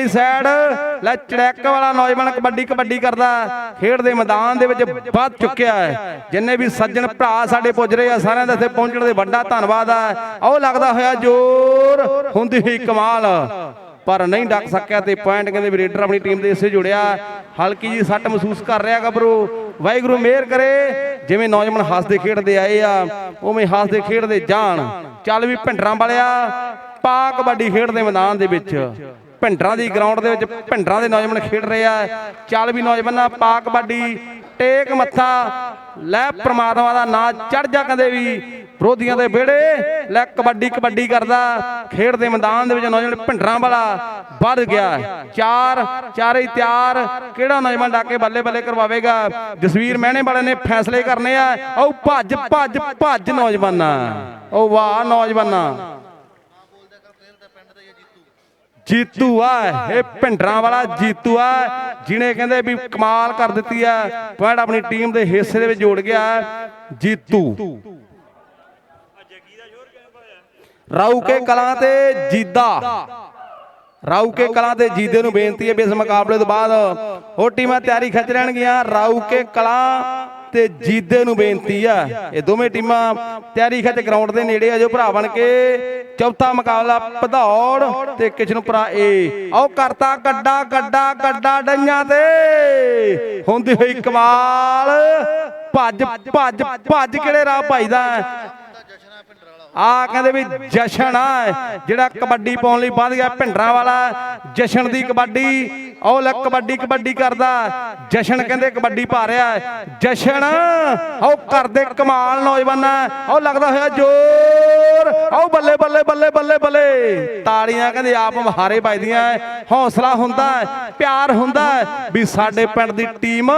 ਵਾਲੀ ਸਾਈਡ ਲੈ ਚੜੈਕ ਵਾਲਾ ਨੌਜਵਾਨ ਕਬੱਡੀ ਕਬੱਡੀ ਕਰਦਾ। ਖੇਡ ਦੇ ਮੈਦਾਨ ਦੇ ਵਿੱਚ ਵੱਧ ਚੁੱਕਿਆ ਹੈ। ਜਿੰਨੇ ਵੀ ਸੱਜਣ ਭਰਾ ਸਾਡੇ ਪੁੱਜ ਰਹੇ ਆ, ਸਾਰਿਆਂ ਦਾ ਇੱਥੇ ਪਹੁੰਚਣ ਦੇ ਵੱਡਾ ਧੰਨਵਾਦ ਆ। ਉਹ ਲੱਗਦਾ ਹੋਇਆ ਜ਼ੋਰ ਹੁੰਦੀ ਹੋਈ ਕਮਾਲ। ਪਰ ਨਹੀਂ ਡੱਕ ਸਕਿਆ ਤੇ ਪੁਆਇੰਟ ਕਹਿੰਦੇ ਵੀ ਰੇਡਰ ਆਪਣੀ ਟੀਮ ਦੇ ਇਸੇ ਜੁੜਿਆ। ਹਲਕੀ ਜੀ ਸੱਟ ਮਹਿਸੂਸ ਕਰ ਰਿਹਾ ਗੱਭਰੂ। ਵਾਹਿਗੁਰੂ ਮਿਹਰ ਕਰੇ। ਜਿਵੇਂ ਨੌਜਵਾਨ ਹੱਸਦੇ ਖੇਡਦੇ ਆਏ ਆ, ਉਵੇਂ ਹੱਸਦੇ ਖੇਡਦੇ ਜਾਣ। ਚੱਲ ਵੀ ਭਿੰਡਰਾਂ ਵਾਲਿਆ, ਪਾ ਕਬੱਡੀ ਖੇਡਦੇ ਮੈਦਾਨ ਦੇ ਵਿੱਚ। ਭਿੰਡਰਾਂ ਦੀ ਗਰਾਊਂਡ ਦੇ ਵਿੱਚ ਭਿੰਡਰਾਂ ਦੇ ਨੌਜਵਾਨ ਖੇਡ ਰਹੇ ਆ। ਚੱਲ ਵੀ ਨੌਜਵਾਨਾਂ ਪਾ ਕਬੱਡੀ ਟੇਕ ਮੱਥਾ, ਲੈ ਪ੍ਰਮਾਤਮਾ ਦਾ ਨਾਂ ਚੜ ਜਾ ਕਦੇ ਵੀ। ਵਿਰੋਧੀਆਂ ਦੇ ਵਿਹੜੇ, ਲੈ ਕਬੱਡੀ ਕਬੱਡੀ ਕਰਦਾ। ਖੇਡ ਦੇ ਮੈਦਾਨ ਦੇ ਵਿੱਚ ਨੌਜਵਾਨ ਭਿੰਡਰਾਂ ਵਾਲਾ ਵੱਧ ਗਿਆ। ਚਾਰ, ਚਾਰੇ ਤਿਆਰ। ਕਿਹੜਾ ਨੌਜਵਾਨ ਡਾਕੇ ਬੱਲੇ ਬੱਲੇ ਕਰਵਾਵੇਗਾ? ਜਸਵੀਰ ਮਹਿਣੇ ਵਾਲੇ ਨੇ ਫੈਸਲੇ ਕਰਨੇ ਆ। ਉਹ ਭੱਜ ਭੱਜ ਭੱਜ ਨੌਜਵਾਨਾਂ। ਉਹ ਵਾਹ ਨੌਜਵਾਨਾਂ। ਜੀਤੂ ਆ ਇਹ ਭਿੰਡਰਾਂ ਵਾਲਾ ਜੀਤੂ ਆ ਜਿਹਨੇ ਕਹਿੰਦੇ ਵੀ ਕਮਾਲ ਕਰ ਦਿੱਤੀ ਆ ਪੁਆਇੰਟ ਆਪਣੀ ਟੀਮ ਦੇ ਹਿੱਸੇ ਦੇ ਵਿੱਚ ਜੋੜ ਗਿਆ ਜੀਤੂ। ਰਾਊਕੇ ਕਲਾਂ ਤੇ ਜੀਦਾ। ਰਾਊਕੇ ਕਲਾਂ ਤੇ ਜੀਦੇ ਨੂੰ ਬੇਨਤੀ ਹੈ ਵੀ ਇਸ ਮੁਕਾਬਲੇ ਤੋਂ ਬਾਅਦ ਉਹ ਟੀਮਾਂ ਤਿਆਰੀ ਖਿੱਚ ਲੈਣਗੀਆਂ। ਰਾਊਕੇ ਕਲਾਂ ਤੇ ਜੀਦੇ ਨੂੰ ਬੇਨਤੀ ਆ। ਇਹ ਦੋਵੇਂ ਟੀਮਾਂ ਤਿਆਰੀ ਖਿੱਚ ਗਰਾਊਂਡ ਦੇ ਨੇੜੇ ਆ। ਜੋ ਭਰਾ ਬਣ ਕੇ ਚੌਥਾ ਮੁਕਾਬਲਾ ਭਦੌੜ ਤੇ ਕਿਸ਼ਨਪੁਰਾ ਏ ਆਓ ਕਰਤਾ ਗੱਡਾ ਗੱਡਾ ਗੱਡਾ ਡਈਆਂ ਤੇ। ਹੁੰਦੀ ਹੋਈ ਕਮਾਲ। ਭੱਜ ਭੱਜ ਭੱਜ ਕਿਹੜੇ ਰਾਹ ਭਜਦਾ ਆ ਕਹਿੰਦੇ ਵੀ ਜਸ਼ਨ ਆ। ਜਿਹੜਾ ਕਬੱਡੀ ਪਾਉਣ ਲਈ ਵੱਧ ਗਿਆ ਭਿੰਡਰਾਂ ਵਾਲਾ ਜਸ਼ਨ ਦੀ ਕਬੱਡੀ। ਉਹ ਲੈ ਕਬੱਡੀ ਕਬੱਡੀ ਕਰਦਾ। ਜਸ਼ਨ ਕਹਿੰਦੇ ਕਬੱਡੀ ਪਾ ਰਿਹਾ ਜਸ਼ਨ, ਉਹ ਕਰਦੇ ਕਮਾਲ ਨੌਜਵਾਨ ਉਹ ਲੱਗਦਾ ਹੋਇਆ ਜ਼ੋਰ। ਉਹ ਬੱਲੇ ਬੱਲੇ ਬੱਲੇ ਬੱਲੇ ਬੱਲੇ। ਤਾੜੀਆਂ ਕਹਿੰਦੇ ਆਪ ਮਹਾਰੇ ਵੱਜਦੀਆਂ ਹੈ। ਹੌਸਲਾ ਹੁੰਦਾ ਪਿਆਰ ਹੁੰਦਾ ਵੀ ਸਾਡੇ ਪਿੰਡ ਦੀ ਟੀਮ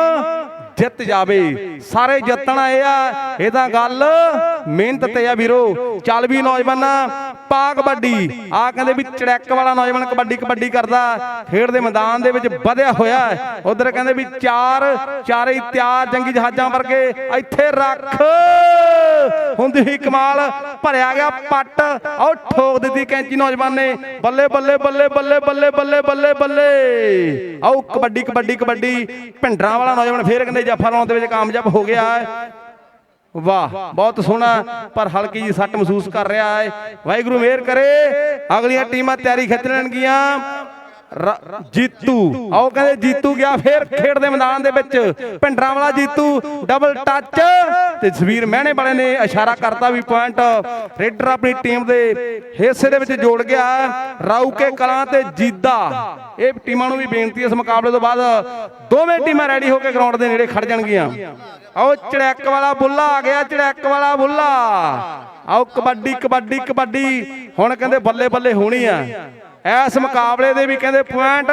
ਜਿੱਤ ਜਾਵੇ। ਸਾਰੇ ਜਿੱਤਣਾ ਇਹ ਆ। ਇਹ ਤਾਂ ਗੱਲ ਮਿਹਨਤ ਤੇ ਆ ਵੀਰੋ। ਚੱਲ ਵੀ ਨੌਜਵਾਨਾਂ ਪਾ ਕਬੱਡੀ। ਆ ਕਹਿੰਦੇ ਵੀ ਚੜੈਕ ਵਾਲਾ ਨੌਜਵਾਨ ਕਬੱਡੀ ਕਬੱਡੀ ਕਰਦਾ। ਖੇਡ ਦੇ ਮੈਦਾਨ ਦੇ ਵਿੱਚ ਵਧਿਆ ਹੋਇਆ ਉਧਰ ਕਹਿੰਦੇ ਵੀ ਚਾਰ, ਚਾਰੇ ਤਿਆਰ ਜੰਗੀ ਜਹਾਜ਼ਾਂ ਵਰਗੇ ਇੱਥੇ ਰੱਖ। ਹੁੰਦੀ ਹੀ ਕਮਾਲ। ਭਰਿਆ ਗਿਆ ਪੱਟ। ਉਹ ਠੋਕ ਦਿੱਤੀ ਕੈਂਚੀ ਨੌਜਵਾਨ ਨੇ। ਬੱਲੇ ਬੱਲੇ ਬੱਲੇ ਬੱਲੇ ਬੱਲੇ ਬੱਲੇ ਬੱਲੇ ਬੱਲੇ। ਆਓ ਕਬੱਡੀ ਕਬੱਡੀ ਕਬੱਡੀ। ਭਿੰਡਰਾਂ ਵਾਲਾ ਨੌਜਵਾਨ ਫੇਰ ਕਹਿੰਦੇ ਜੱਫਾ ਲਾਉਣ ਦੇ ਵਿੱਚ ਕਾਮਯਾਬ ਹੋ ਗਿਆ ਵਾਹ, ਬਹੁਤ ਸੋਹਣਾ, ਪਰ ਹਲਕੀ ਜੀ ਸੱਟ ਮਹਿਸੂਸ ਕਰ ਰਿਹਾ ਹੈ। ਵਾਹਿਗੁਰੂ ਮਿਹਰ ਕਰੇ, ਅਗਲੀਆਂ ਟੀਮਾਂ ਤਿਆਰੀ ਖਿੱਚ ਲੈਣਗੀਆਂ। ਜੀਤੂ। ਆਓ ਕਹਿੰਦੇ ਜੀਤੂ ਗਿਆ ਫੇਰ ਖੇਡ ਦੇ ਮੈਦਾਨ ਦੇ ਵਿੱਚ। ਭਿੰਡਰਾਂ ਵਾਲਾ ਜੀਤੂ ਡਬਲ ਟੱਚ ਤੇ ਜਸਵੀਰ ਮਹਿਣੇ ਵਾਲੇ ਨੇ ਇਸ਼ਾਰਾ ਕਰਤਾ ਵੀ ਪੁਆਇੰਟ ਰੇਡਰ ਆਪਣੀ ਟੀਮ ਦੇ ਹਿੱਸੇ ਦੇ ਵਿੱਚ ਜੋੜ ਗਿਆ। ਰਾਊਕੇ ਕਲਾਂ ਤੇ ਜੀਦਾ। ਇਹ ਟੀਮਾਂ ਨੂੰ ਵੀ ਬੇਨਤੀ ਇਸ ਮੁਕਾਬਲੇ ਤੋਂ ਬਾਅਦ ਦੋਵੇਂ ਟੀਮਾਂ ਰੈਡੀ ਹੋ ਕੇ ਗਰਾਊਂਡ ਦੇ ਨੇੜੇ ਖੜ ਜਾਣਗੀਆਂ। ਆਓ ਚੜੈਕ ਵਾਲਾ ਬੁੱਲਾ ਆ ਗਿਆ, ਚੜੈਕ ਵਾਲਾ ਬੁੱਲਾ। ਆਓ ਕਬੱਡੀ ਕਬੱਡੀ ਕਬੱਡੀ। ਹੁਣ ਕਹਿੰਦੇ ਬੱਲੇ ਬੱਲੇ ਹੋਣੀ ਆ। ਇਸ ਮੁਕਾਬਲੇ ਦੇ ਵੀ ਕਹਿੰਦੇ ਪੁਆਇੰਟ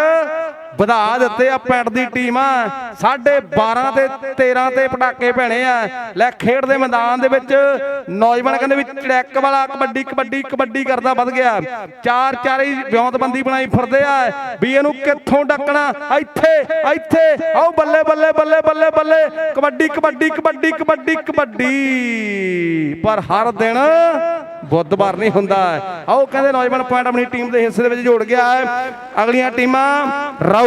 ਵਧਾ ਦਿੱਤੇ ਆ ਪਿੰਡ ਦੀ ਟੀਮ। ਆ 12.5 ਤੇ 13 ਤੇ ਪਟਾਕੇ ਪੈਣੇ ਆ। ਲੈ ਖੇਡ ਦੇ ਮੈਦਾਨ ਦੇ ਵਿੱਚ ਨੌਜਵਾਨ ਕਹਿੰਦੇ ਵੀ ਚੜੈਕ ਵਾਲਾ ਕਬੱਡੀ ਕਬੱਡੀ ਕਬੱਡੀ ਕਰਦਾ ਵੱਧ ਗਿਆ। ਚਾਰ ਚਾਰ ਹੀ ਵਿਉਂਤਬੰਦੀ ਬਣਾਈ ਫਿਰਦੇ ਆ। ਵੀ ਇਹਨੂੰ ਕਿੱਥੋਂ ਡੱਕਣਾ? ਇੱਥੇ ਇੱਥੇ। ਆਓ ਬੱਲੇ ਬੱਲੇ ਬੱਲੇ ਬੱਲੇ ਬੱਲੇ। ਕਬੱਡੀ ਕਬੱਡੀ ਕਬੱਡੀ ਕਬੱਡੀ ਕਬੱਡੀ। ਪਰ ਹਰ ਦਿਨ ਬੁੱਧਵਾਰ ਨਹੀਂ ਹੁੰਦਾ। ਆਓ ਕਹਿੰਦੇ ਨੌਜਵਾਨ ਪੁਆਇੰਟ ਆਪਣੀ ਟੀਮ ਦੇ ਹਿੱਸੇ ਦੇ ਵਿੱਚ ਜੋੜ ਗਿਆ ਹੈ। ਅਗਲੀਆਂ ਟੀਮਾਂ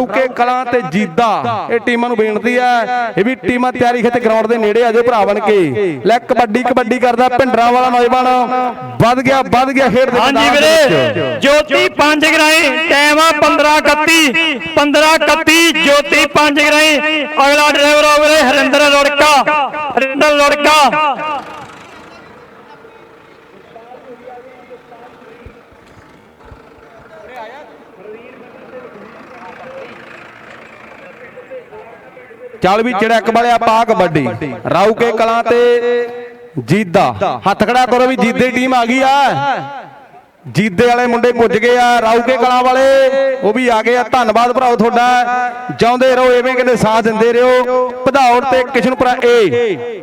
ਰਾਊਕੇ ਕਲਾਂ ਤੇ ਜੀਦਾ। ਇਹ ਟੀਮਾਂ ਨੂੰ ਬੇਨਤੀ ਹੈ ਇਹ ਵੀ ਟੀਮਾਂ ਤਿਆਰੀ ਖਿੱਚ ਗਰਾਊਂਡ ਦੇ ਨੇੜੇ ਆ ਜਾਓ ਭਰਾ ਬਣ ਕੇ। ਲੈ ਕਬੱਡੀ ਕਬੱਡੀ ਕਰਦਾ ਭਿੰਡਰਾਂ ਵਾਲਾ ਨੌਜਵਾਨ। ਵੱਧ ਗਿਆ ਵੱਧ ਗਿਆ ਖੇਡ ਦੇ ਹਾਂਜੀ ਵੀਰੇ। ਜੋਤੀ ਪੰਜ ਗਰਾਈ ਟਾਈਮ ਆ 15 31 15 31 ਜੋਤੀ ਪੰਜ ਗਰਾਈ। ਅਗਲਾ ਡਰਾਈਵਰ ਆ ਵੀਰੇ ਹਰਿੰਦਰ ਲੋੜਕਾ ਹਰਿੰਦਰ ਲੋੜਕਾ। ਚੱਲ ਵੀ ਚੜੈਕ ਵਾਲਿਆ ਪਾ ਕਬੱਡੀ ਰਾਊਕੇ ਕਲਾਂ ਤੇ ਜੀਦਾ। ਹੱਥ ਖੜਾ ਕਰੋ ਵੀ ਜੀਦੇ ਟੀਮ ਆ ਗਈ ਆ। ਜੀਦੇ ਵਾਲੇ ਮੁੰਡੇ ਪੁੱਜ ਗਏ ਆ ਰਾਊਕੇ ਕਲਾਂ ਵਾਲੇ। ਉਹ ਵੀ ਆ ਗਏ ਆ। ਧੰਨਵਾਦ ਭਰਾਓ ਤੁਹਾਡਾ। ਜਾਉਂਦੇ ਰਹੋ, ਐਵੇਂ ਕਹਿੰਦੇ ਸਾਥ ਦਿੰਦੇ ਰਹੋ। ਭਦੌੜ ਤੇ ਕਿਸ਼ਨਪੁਰਾ ਏ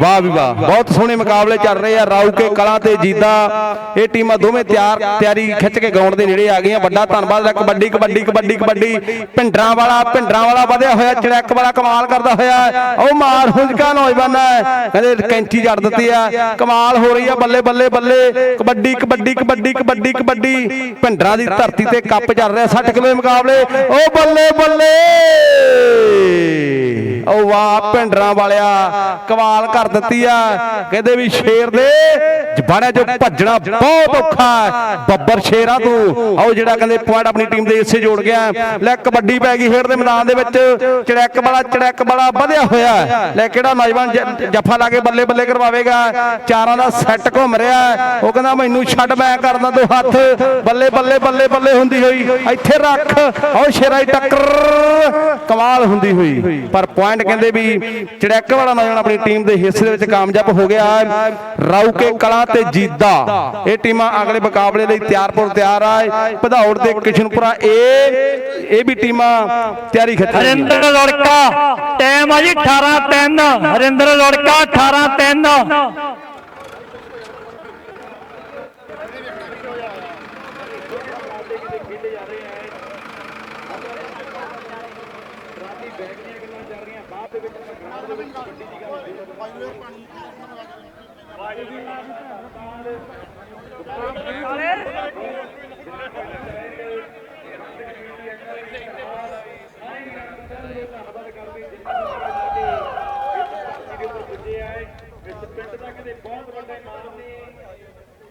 ਵਾਹ ਵੀ ਵਾਹ। ਬਹੁਤ ਸੋਹਣੇ ਮੁਕਾਬਲੇ ਚੱਲ ਰਹੇ ਆ। ਰਾਊਕੇ ਕਲਾਂ ਤੇ ਜੀਦਾ ਇਹ ਟੀਮਾਂ ਦੋਵੇਂ ਤਿਆਰ ਤਿਆਰੀ ਖਿੱਚ ਕੇ ਗਾਉਣ ਦੇ ਨੇੜੇ ਆ ਗਈਆਂ। ਵੱਡਾ ਧੰਨਵਾਦ। ਹੈ ਕਬੱਡੀ ਕਬੱਡੀ ਕਬੱਡੀ ਕਬੱਡੀ ਭਿੰਡਰਾਂ ਵਾਲਾ ਭਿੰਡਰਾਂ ਵਾਲਾ ਵਧਿਆ ਹੋਇਆ। ਚੜੈਕ ਵਾਲਾ ਕਮਾਲ ਕਰਦਾ ਹੋਇਆ। ਉਹ ਮਾਰ ਹੁੰਜਕਾ ਨੌਜਵਾਨ ਹੈ। ਕਹਿੰਦੇ ਕੈਂਚੀ ਜੜ ਦਿੱਤੀ ਆ। ਕਮਾਲ ਹੋ ਰਹੀ ਆ। ਬੱਲੇ ਬੱਲੇ ਬੱਲੇ। ਕਬੱਡੀ ਕਬੱਡੀ ਕਬੱਡੀ ਕਬੱਡੀ ਕਬੱਡੀ। ਭਿੰਡਰਾਂ ਦੀ ਧਰਤੀ ਤੇ ਕੱਪ ਚੱਲ ਰਿਹਾ। 60 ਕਿਲੋ ਦੇ ਮੁਕਾਬਲੇ। ਉਹ ਬੱਲੇ ਬੱਲੇ। ਉਹ ਵਾਹ। ਭਿੰਡਰਾਂ ਵਾਲਿਆ। ਕਮਾਲ ਕਰ ਦਿੱਤੀ ਆ। ਕਹਿੰਦੇ ਵੀ ਸ਼ੇਰ ਦੇ ਜਬਾੜਿਆਂ ਚੋਂ ਭੱਜਣਾ ਬਹੁਤ ਔਖਾ ਬੱਬਰ ਸ਼ੇਰਾਂ ਤੋਂ। ਆਓ ਜਿਹੜਾ ਕਹਿੰਦੇ ਪੁਆਇੰਟ ਆਪਣੀ ਟੀਮ ਦੇ ਹਿੱਸੇ ਜੋੜ ਗਿਆ। ਲੈ ਕਬੱਡੀ ਪੈ ਗਈ ਖੇਡ ਦੇ ਮੈਦਾਨ ਦੇ ਵਿੱਚ। ਚੜੈਕ ਵਾਲਾ ਚੜੈਕ ਵਾਲਾ ਵਧਿਆ ਹੋਇਆ। ਲੈ ਕਿਹੜਾ ਨੌਜਵਾਨ ਜ- ਜੱਫਾ ਲਾ ਕੇ ਬੱਲੇ ਬੱਲੇ ਕਰਵਾਵੇਗਾ? ਚਾਰਾਂ ਦਾ ਸੈੱਟ ਘੁੰਮ ਰਿਹਾ। ਉਹ ਕਹਿੰਦਾ ਮੈਨੂੰ ਛੱਡ ਮੈਂ ਕਰਦਾ ਤੂੰ ਹੱਥ। ਬੱਲੇ ਬੱਲੇ ਬੱਲੇ ਬੱਲੇ ਹੁੰਦੀ ਹੋਈ। ਇੱਥੇ ਰੱਖ। ਆਓ ਸ਼ੇਰਾਂ ਦੀ ਟੱਕਰ। ਕਮਾਲ ਹੁੰਦੀ ਹੋਈ। ਪਰ ਪੁਆਇੰਟ ਕਹਿੰਦੇ ਵੀ ਚੜੈਕ ਵਾਲਾ ਨੌਜਵਾਨ ਆਪਣੀ ਟੀਮ ਦੇ ਹਿੱਸੇ ਦੇ ਵਿੱਚ ਕਾਮਯਾਬ ਹੋ ਗਿਆ ਹੈ। ਕਲਾਂ ਤੇ ਜੀਦਾ। ਇਹ ਟੀਮਾਂ ਅਗਲੇ ਮੁਕਾਬਲੇ ਲਈ ਤਿਆਰਪੁਰ ਤਿਆਰ ਆ। ਭਦੌੜ ਤੇ ਕਿਸ਼ਨਪੁਰਾ ਇਹ ਇਹ ਵੀ ਟੀਮਾਂ ਤਿਆਰੀ ਰਹੀਆਂ ਹਰਿੰਦਰ ਲੜਕਾ ਟਾਈਮ ਆ ਜੀ 18 3 ਹਰਿੰਦਰ ਲੜਕਾ 18 3 ਪਿੰਡ ਦਾ ਕਿਤੇ ਬਹੁਤ ਵੱਡਾ ਇਮਾਮ ਨੇ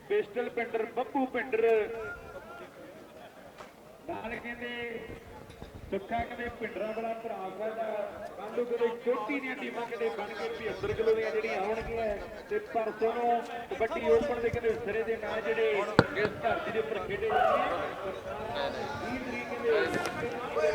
ਪਿਸਟਲ ਪਿੰਡਰ ਬੱਬੂ ਪਿੰਡਰ ਨਾਲ ਕਹਿੰਦੇ ਸੁੱਖਾ ਕਹਿੰਦੇ ਪਿੰਡਰਾ ਬੜਾ ਭਰਾ ਸਾਡਾ ਕੱਲੂ ਕਦੇ ਛੋਟੀ ਦੀਆਂ ਟੀਮਾਂ ਕਿਤੇ ਬਣ ਕੇ 75 ਕਿਲੋ ਦੀਆਂ ਜਿਹੜੀਆਂ ਆਉਣਗੀਆਂ ਤੇ ਪਰਸੋਂ ਨੂੰ ਕਬੱਡੀ ਓਪਨ ਦੇ ਕਿਤੇ ਸਿਰੇ ਦੇ ਮੈਚ ਜਿਹੜੇ ਇਸ ਧਰਤੀ ਦੇ ਉੱਪਰ ਖੇਡੇ ਜਾਣਗੇ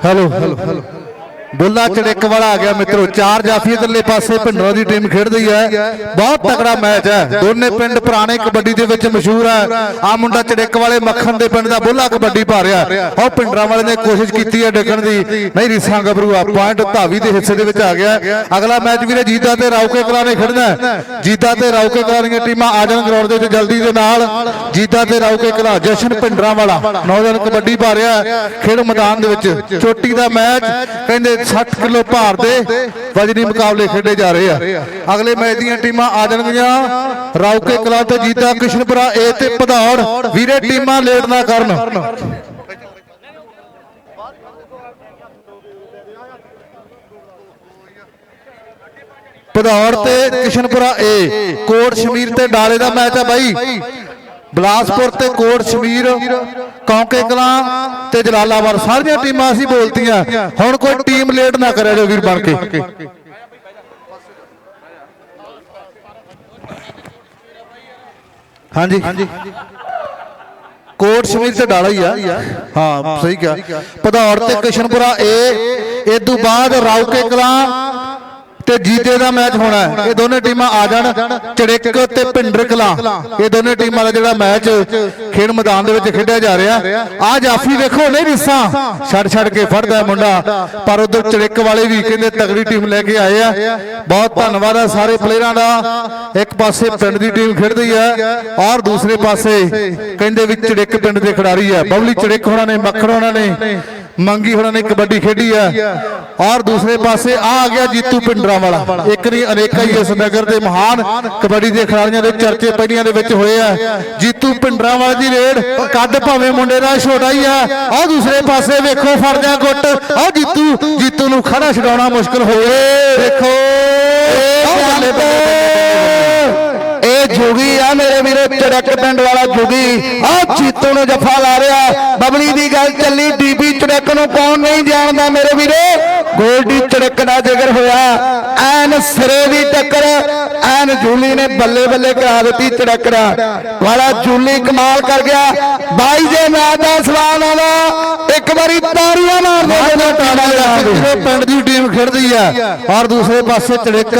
ਹੈਲੋ ਹੈਲੋ ਬੁੱਲਾ ਚੜਿੱਕ ਵਾਲਾ ਆ ਗਿਆ ਮਿੱਤਰੋ ਚਾਰ ਜਾਫੀ ਇਧਰਲੇ ਪਾਸੇ ਭਿੰਡਰਾਂ ਦੀ ਟੀਮ ਖੇਡ ਰਹੀ ਹੈ। ਬਹੁਤ ਤਕੜਾ ਮੈਚ ਹੈ। ਦੋਨੇ ਪਿੰਡ ਪੁਰਾਣੇ ਕਬੱਡੀ ਦੇ ਵਿੱਚ ਮਸ਼ਹੂਰ ਹੈ। ਆ ਮੁੰਡਾ ਚੜਿੱਕ ਵਾਲੇ ਮੱਖਣ ਦੇ ਪਿੰਡ ਦਾ ਬੁੱਲਾ ਕਬੱਡੀ ਪਾ ਰਿਹਾ। ਉਹ ਭਿੰਡਰਾਂ ਵਾਲੇ ਨੇ ਕੋਸ਼ਿਸ਼ ਕੀਤੀ ਹੈ ਡਿੱਗਣ ਦੀ। ਨਹੀਂ ਰੀਸਾਂ ਗੱਭਰੂ ਆ। ਪੁਆਇੰਟ ਧਾਵੀ ਦੇ ਹਿੱਸੇ ਦੇ ਵਿੱਚ ਆ ਗਿਆ। ਅਗਲਾ ਮੈਚ ਵੀਰੇ ਜੀਤਾ ਤੇ ਰਾਉਕੇ ਕਲਾਂ ਨੇ ਖੇਡਣਾ। ਹੈ। ਜੀਤਾ ਤੇ ਰਾਉਕੇ ਕਲਾਂ ਦੀਆਂ ਟੀਮਾਂ ਆ ਜਾਣ ਗਰਾਊਂਡ ਦੇ ਵਿੱਚ ਜਲਦੀ ਦੇ ਨਾਲ। ਜੀਤਾ ਤੇ ਰਾਉਕੇ ਕਲਾਂ ਜਸ਼ਨ ਭਿੰਡਰਾਂ ਵਾਲਾ ਨੌਜਵਾਨ ਕਬੱਡੀ ਪਾ ਰਿਹਾ। ਖੇਡ ਮੈਦਾਨ ਦੇ ਵਿੱਚ ਚੋਟੀ ਦਾ ਮੈਚ ਕਹਿੰਦੇ 60 ਕਿਲੋ ਭਾਰ ਦੇ ਵਜਨੀ ਮੁਕਾਬਲੇ ਖੇਡੇ ਜਾ ਰਹੇ ਆ। ਅਗਲੇ ਮੈਚ ਦੀਆਂ ਟੀਮਾਂ ਆ ਜਾਣਗੀਆਂ। ਰਾਉਕੇ ਕਲਾਂ ਤੇ ਜੀਤਾ ਕਿਸ਼ਨਪੁਰਾ ਏ ਤੇ ਭਦੌੜ। ਵੀਰੇ, ਟੀਮਾਂ ਲੇਟ ਨਾ ਕਰਨ। ਭਦੌੜ ਤੇ ਕਿਸ਼ਨਪੁਰਾ ਏ ਕੋਟ ਸ਼ਮੀਰ ਤੇ ਡਾਲੇ ਦਾ ਮੈਚ ਆ ਬਾਈ। ਬਲਾਸਪੁਰ ਤੇ ਕੋਟ ਸ਼ਮੀਰ, ਕੌਂਕੇ ਕਲਾਂ ਤੇ ਜਲਾਲਾਬਾਦ, ਸਾਰੀਆਂ ਟੀਮਾਂ ਅਸੀਂ ਬੋਲਤੀਆਂ। ਹੁਣ ਕੋਈ ਟੀਮ ਲੇਟ ਨਾ ਕਰਿਆ ਜੋ ਵੀਰ ਬਣ ਕੇ। ਹਾਂਜੀ। ਕੋਟ ਸ਼ਮੀਰ ਤੇ ਡਾਲਾ ਹੀ ਆ। ਹਾਂ, ਸਹੀ ਕਿਹਾ। ਭਦੌੜ ਤੇ ਕਿਸ਼ਨਪੁਰਾ ਏ ਇਹ ਤੋਂ ਬਾਅਦ ਰਾਉਕੇ ਕਲਾਂ ਤੇ ਜੀਤੇ ਦਾ ਮੈਚ ਹੋਣਾ ਹੈ। ਇਹ ਦੋਨੇ ਟੀਮਾਂ ਆ ਜਾਣ, ਚੜਿਕ ਤੇ ਭਿੰਡਰ ਕਲਾਂ ਇਹ ਦੋਨੇ ਟੀਮਾਂ ਦਾ ਜਿਹੜਾ ਮੈਚ ਖੇਡ ਮੈਦਾਨ ਦੇ ਵਿੱਚ ਖੇਡਿਆ ਜਾ ਰਿਹਾ। ਆ ਜਾਫੀ ਵੇਖੋ, ਨਹੀਂ ਰਿਸਾਂ। ਛੱਡ ਛੱਡ ਕੇ ਫੜਦਾ ਮੁੰਡਾ। ਪਰ ਉਧਰ ਚੜਿੱਕ ਵਾਲੇ ਵੀ ਕਹਿੰਦੇ ਤਗੜੀ ਟੀਮ ਲੈ ਕੇ ਆਏ ਆ। ਬਹੁਤ ਧੰਨਵਾਦ ਹੈ ਸਾਰੇ ਪਲੇਅਰਾਂ ਦਾ। ਇੱਕ ਪਾਸੇ ਪਿੰਡ ਦੀ ਟੀਮ ਖੇਡਦੀ ਹੈ ਔਰ ਦੂਸਰੇ ਪਾਸੇ ਕਹਿੰਦੇ ਵੀ ਚੜਿੱਕ ਪਿੰਡ ਦੇ ਖਿਡਾਰੀ ਹੈ ਬਬਲੀ ਚੜਿਕ ਹੋਣਾ ਨੇ, ਮੱਖਣ ਹੋਣਾ ਨੇ। ਮੰਗੀ ਹੋਣਾ ਨੇ ਕਬੱਡੀ ਖੇਡੀ ਹੈ ਔਰ ਦੂਸਰੇ ਪਾਸੇ ਆ ਆ ਗਿਆ ਜੀਤੂ ਪਿੰਡਰਾ ਵਾਲਾ। ਇੱਕ ਨਹੀਂ ਅਨੇਕਾਂ ਹੀ ਇਸ ਨਗਰ ਦੇ ਮਹਾਨ ਕਬੱਡੀ ਦੇ ਖਿਡਾਰੀਆਂ ਦੇ ਚਰਚੇ ਪਹਿਲੀਆਂ ਦੇ ਵਿੱਚ ਹੋਏ ਆ। ਜੀਤੂ ਪਿੰਡਰਾ ਵਾਲਾ ਦੀ ਰੇਡ ਕੱਦ ਭਾਵੇਂ ਮੁੰਡੇ ਦਾ ਛੋਟਾ ਹੀ ਆ। ਆ ਦੂਸਰੇ ਪਾਸੇ ਵੇਖੋ ਫੜਦਿਆਂ ਗੁੱਟ। ਆ ਜੀਤੂ ਜੀਤੂ ਨੂੰ ਖੜਾ ਛਡਾਉਣਾ ਮੁਸ਼ਕਲ ਹੋਏ ਦੇਖੋ ਇਹ ਜੁਗੀ ਆ ਮੇਰੇ ਵੀਰੇ ਚੜਕ ਪਿੰਡ ਵਾਲਾ ਜੁਗੀ। ਆ ਚੀਤੂ ਨੂੰ ਜੱਫਾ ਲਾ ਰਿਹਾ ਬਬਲੀ ਦੀ ਗੱਲ ਚੱਲੀ ਡੀਪੀ ਚੜਕ ਨੂੰ ਕੌਣ ਨਹੀਂ ਜਾਣਦਾ ਮੇਰੇ ਵੀਰੇ? ਗੋਲਡੀ ਚੜਕ ਦਾ ਜ਼ਿਕਰ ਹੋਇਆ। ਐਨ ਸਿਰੇ ਦੀ ਟੱਕਰ ਐਨ ਜੂਲੀ ਨੇ ਬੱਲੇ ਬੱਲੇ ਕਰਾ ਦਿੱਤੀ ਚੜਕ ਦਾ। ਵਾਲਾ ਜੂਲੀ ਕਮਾਲ ਕਰ ਗਿਆ। ਬਾਈ ਜੇ ਮੈਚ ਦਾ ਸਵਾਲ ਆਵਾ ਇੱਕ ਵਾਰੀ ਤਾੜੀਆਂ ਮਾਰ ਦੇ। ਲਾ ਪਿੰਡ ਦੀ ਟੀਮ ਖੇਡਦੀ ਆ ਔਰ ਦੂਸਰੇ ਪਾਸੇ ਚੜਕ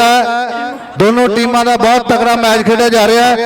ਦੋਨੋਂ ਟੀਮਾਂ ਦਾ ਬਹੁਤ ਤਕੜਾ ਮੈਚ ਖੇਡਿਆ ਜਾ ਰਿਹਾ ਹੈ।